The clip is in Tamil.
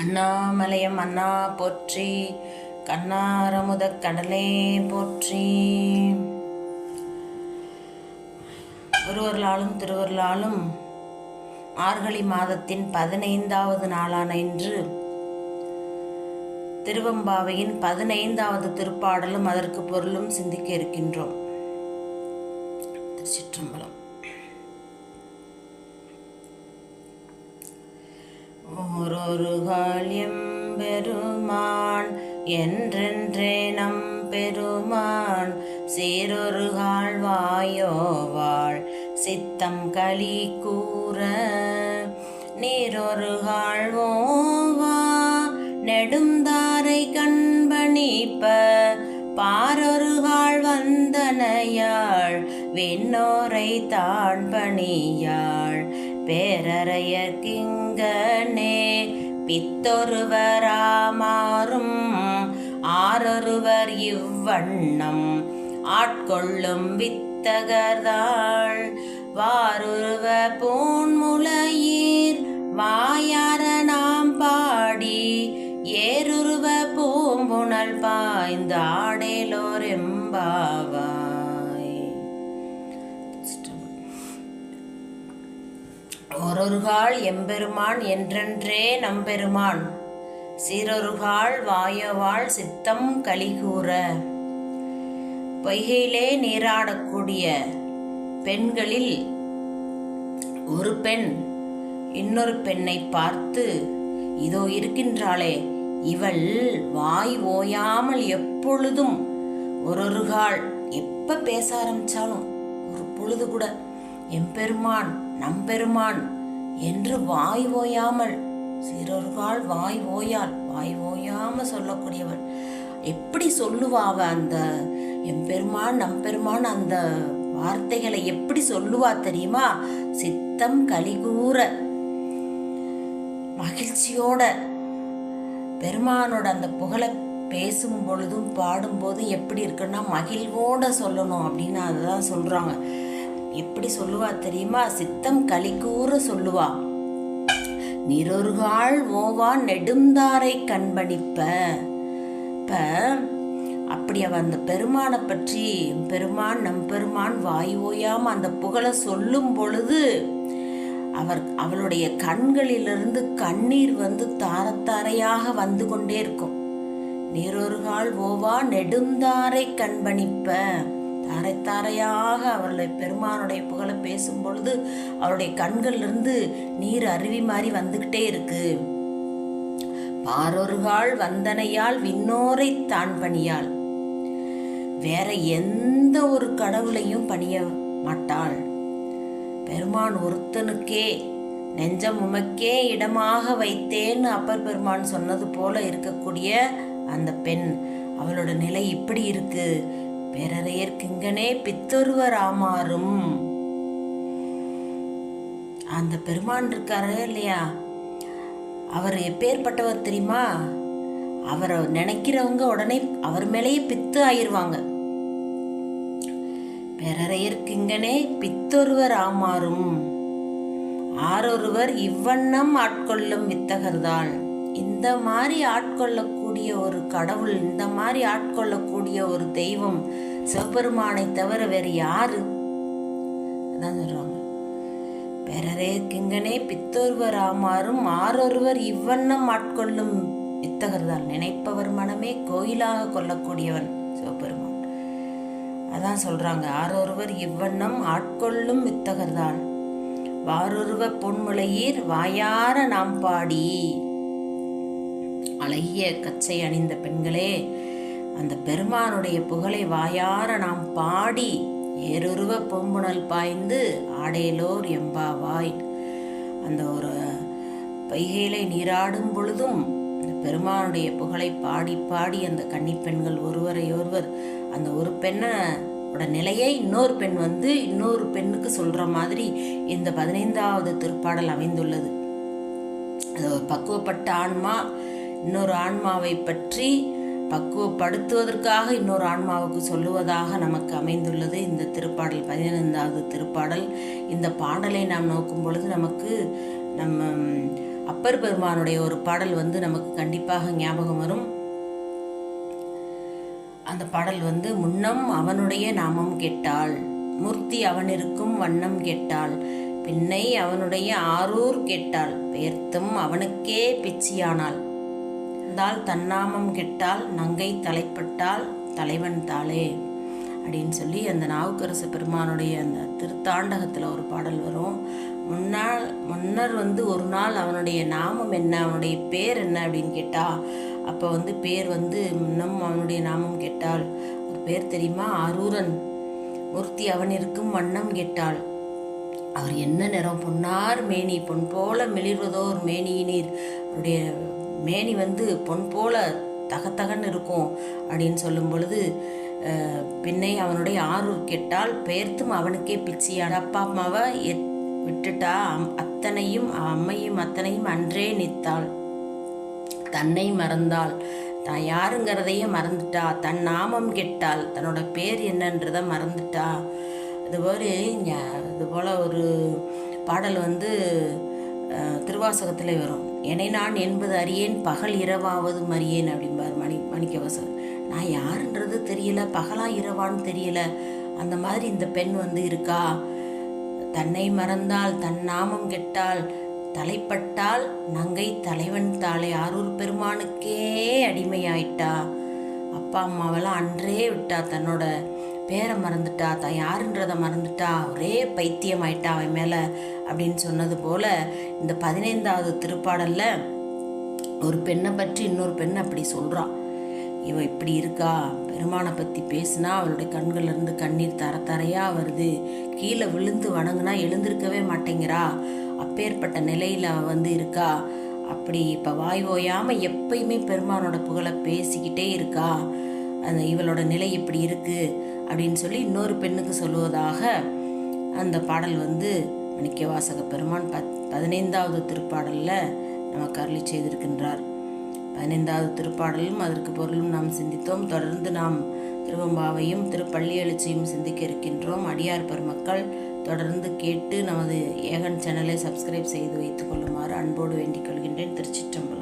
அண்ணாமலையம் அண்ணா போற்றி கண்ணாரமுத கடலே போற்றி. ஒருவர்களாலும் திருவர்களாலும் மார்கழி மாதத்தின் பதினைந்தாவது நாளான இன்று திருவம்பாவையின் பதினைந்தாவது திருப்பாடலும் அதற்கு பொருளும் சிந்திக்க இருக்கின்றோம். திருச்சிற்றம்பலம். ஓரொரு ஓரொருகால் எம்பெருமான் என்றென்றே நம் பெருமான். சீரொரு வாயோவாள் சித்தம் களி கூற. நீரொரு வாழ்வோவா நெடுந்தாரை கண்பணிப்ப. பாரொருகால் வந்தனையாள் விண்ணோரை தான் பணியாள் பேரறையர்கிங்கனே பித்தொருவராமாறும் ஆரொருவர் இவ்வண்ணம் ஆட்கொள்ளும் வித்தகர்தாள். வாருருவ பூன்முளையீர் வாயார நாம் பாடி ஏருருவ பூம்புணல் பாய்ந்த ஒரொருகால் எம்பெருமான் என்றென்றே நம்பெருமான். சீரொருகால் வாயவாள் சித்தம் கலிகூற. பொய்கையிலே நீராடக்கூடிய பெண்களில் ஒரு பெண் இன்னொரு பெண்ணை பார்த்து இதோ இருக்கின்றாளே இவள் வாய் ஓயாமல் எப்பொழுதும் ஒரு ஒரு கால் எப்ப பேச ஆரம்பிச்சாலும் ஒரு பொழுது கூட எம்பெருமான் நம்பெருமான் என்று வாய் ஓயாமல் சிறொருகால் வாய் ஓயால் வாய் ஓயாம சொல்லக்கூடியவள் எப்படி சொல்லுவா அவ அந்த எம்பெருமான் நம்பெருமான் அந்த வார்த்தைகளை எப்படி சொல்லுவா தெரியுமா? சித்தம் கலிகூற மகிழ்ச்சியோட பெருமானோட அந்த புகழை பேசும் பொழுதும் பாடும்போதும் எப்படி இருக்குன்னா மகிழ்வோட சொல்லணும் அப்படின்னு அதுதான் சொல்றாங்க. எப்படி சொல்லுவா தெரியுமா? சித்தம் கலிகூற சொல்லுவா. நிரொருகாள் ஓவா நெடுந்தாரை கண்பணிப்ப. இப்ப அப்படி அவ அந்த பெருமானை பற்றி பெருமான் நம் பெருமான் வாய் ஓயாம அந்த புகழை சொல்லும் பொழுது அவர் அவளுடைய கண்களிலிருந்து கண்ணீர் வந்து தாரத்தாரையாக வந்து கொண்டே இருக்கும். நீரொருகால் ஓவா நெடுந்தாரை கண்பணிப்ப. அரைத்தாரையாக அவர்களை பெருமானுடைய புகழை பேசும் பொழுது அவருடைய கண்களிலிருந்து நீர் அருவி மாதிரி வந்துகிட்டே இருக்கு. பாரொருகால் வந்தனையால் விண்ணோரை தான் பணியாள். வேற எந்த ஒரு கடவுளையும் பணிய மாட்டாள். பெருமான் ஒருத்தனுக்கே நெஞ்சம் உமக்கே இடமாக வைத்தேன்னு அப்பர் பெருமான் சொன்னது போல இருக்கக்கூடிய அந்த பெண் அவளோட நிலை இப்படி இருக்குது பிறரையற்கிங்கனே பித்தொருவர் ஆமாறும் அந்த பெருமான் இருக்காரு இல்லையா? அவர் எப்பேற்பட்டவர் தெரியுமா? அவரை நினைக்கிறவங்க உடனே அவர் மேலேயே பித்து ஆயிடுவாங்க. பிறரையர்க்கிங்கனே பித்தொருவர் ஆமாறும் ஆரொருவர் இவ்வண்ணம் ஆட்கொள்ளும் வித்தகர்தாள். இந்த மாதிரி கூடிய ஒரு கடவுள் இந்த மாதிரி ஆட்கொள்ளக்கூடிய ஒரு தெய்வம் சிவபெருமானை தவிர வேறு யாரு? அதான் சொல்றாங்க. பிறரே கிங்கனே பித்தொருவர் ஆமாறும் ஆரொருவர் இவ்வண்ணம் ஆட்கொள்ளும் வித்தகர்தான் நினைப்பவர் மனமே கோயிலாக கொள்ளக்கூடியவன் சிவபெருமான். அதான் சொல்றாங்க ஆரொருவர் இவ்வண்ணம் ஆட்கொள்ளும் வித்தகர்தான் வாரொருவ பொன்முளையீர் வாயார நாம் பாடி. அழகிய கச்சை அணிந்த பெண்களே அந்த பெருமானுடைய புகழை வாயார நாம் பாடி ஏறுருவ பொம்புணல் பாய்ந்து ஆடேலோர் எம்பாவாய். அந்த ஒரு பைகையிலை நீராடும் பொழுதும் அந்த பெருமானுடைய புகழை பாடி பாடி அந்த கன்னிப்பெண்கள் ஒருவரை ஒருவர் அந்த ஒரு பெண்ணோட நிலையை இன்னொரு பெண் வந்து இன்னொரு பெண்ணுக்கு சொல்ற மாதிரி இந்த பதினைந்தாவது திருப்பாடல் அமைந்துள்ளது. அது ஒரு பக்குவப்பட்ட ஆன்மா இன்னொரு ஆன்மாவை பற்றி பக்குவப்படுத்துவதற்காக இன்னொரு ஆன்மாவுக்கு சொல்லுவதாக நமக்கு அமைந்துள்ளது. இந்த திருப்பாடல் பதினைந்தாவது திருப்பாடல். இந்த பாடலை நாம் நோக்கும் பொழுது நமக்கு நம்ம அப்பர் பெருமானுடைய ஒரு பாடல் வந்து நமக்கு கண்டிப்பாக ஞாபகம் வரும். அந்த பாடல் வந்து முன்னம் அவனுடைய நாமம் கேட்டாள் மூர்த்தி அவனிருக்கும் வண்ணம் கேட்டாள் பின்னை அவனுடைய ஆரூர் கேட்டாள் பெயர்த்தும் அவனுக்கே பிச்சியானாள் இருந்தால் தன்னாமம் கெட்டால் நங்கை தலைப்பட்டால் தலைவன் தாளே அப்படின்னு சொல்லி அந்த நாவுக்கரசு பெருமானுடைய அந்த திருத்தாண்டகத்தில் ஒரு பாடல் வரும். முன்னால் முன்னர் வந்து ஒரு நாள் அவனுடைய நாமம் என்ன அவனுடைய பேர் என்ன அப்படின்னு கேட்டா அப்போ வந்து பேர் வந்து முன்னம் அவனுடைய நாமம் கேட்டால். ஒரு பேர் தெரியுமா? அரூரன். மூர்த்தி அவன் இருக்கும் வண்ணம் கேட்டாள். அவர் என்ன நிறம்? பொன்னார் மேனி பொன் போல மெளிர்வதோர் மேனியினீர். அவருடைய மேனி வந்து பொன் போல தகத்தகன்னு இருக்கும் அப்படின்னு சொல்லும் பொழுது அஹ், பின்னை அவனுடைய ஆரூர் கெட்டால் பெயர்த்தும் அவனுக்கே பிச்சியாடு அப்பா அம்மாவை எத்- விட்டுட்டா அம்- அத்தனையும் அம்மையும் அத்தனையும் அன்றே நித்தாள். தன்னை மறந்தாள். தான் யாருங்கிறதையே மறந்துட்டா. தன் நாமம் கெட்டாள். தன்னோட பேர் என்னன்றதை மறந்துட்டா. இதுபோல் இதுபோல் ஒரு பாடல் வந்து திருவாசகத்தில் வரும். என்னை நான் என்பது அறியேன் பகல் இரவாவது அறியேன் அப்படிம்பார் மணி மணிக்கவாசகர் நான் யாருன்றது தெரியல பகலா இரவான்னு தெரியல. அந்த மாதிரி இந்த பெண் வந்து இருக்கா? தன்னை மறந்தால் தன் நாமம் கெட்டால் தலைப்பட்டால் நங்கை தலைவன் தாளை ஆரூர் பெருமானுக்கே அடிமையாயிட்டா? அப்பா அம்மாவெல்லாம் அன்றே விட்டா தன்னோட பேரை மறந்துட்டா தான் யாருன்றதை மறந்துட்டா ஒரே பைத்தியம் ஆயிட்டா அவன் மேலே அப்படின்னு சொன்னது போல இந்த பதினைந்தாவது திருப்பாடலில் ஒரு பெண்ணை பற்றி இன்னொரு பெண் அப்படி சொல்கிறான் இவள் இப்படி இருக்கா? பெருமானை பற்றி பேசுனா அவளுடைய கண்கள்லேருந்து கண்ணீர் தர தரையாக வருது. கீழே விழுந்து வணங்குனா எழுந்திருக்கவே மாட்டேங்கிறா. அப்பேற்பட்ட நிலையில் அவள் வந்து இருக்கா. அப்படி இப்போ வாய் ஓயாமல் எப்பயுமே பெருமானோட புகழை பேசிக்கிட்டே இருக்கா. அந்த இவளோட நிலை இப்படி இருக்குது அப்படின்னு சொல்லி இன்னொரு பெண்ணுக்கு சொல்லுவதாக அந்த பாடல் வந்து மணிக்கவாசக பெருமான் பத் பதினைந்தாவது திருப்பாடலில் நமக்கு அருளி செய்திருக்கின்றார். பதினைந்தாவது திருப்பாடலும் அதற்கு பொருளும் நாம் சிந்தித்தோம். தொடர்ந்து நாம் திருவம்பாவையும் திருப்பள்ளி எழுச்சியும் சிந்திக்க இருக்கின்றோம். அடியார் பெருமக்கள் தொடர்ந்து கேட்டு நமது ஏகன் சேனலை சப்ஸ்கிரைப் செய்து வைத்துக் கொள்ளுமாறு அன்போடு வேண்டிக் கொள்கின்றேன். திருச்சிற்றம்பலம்.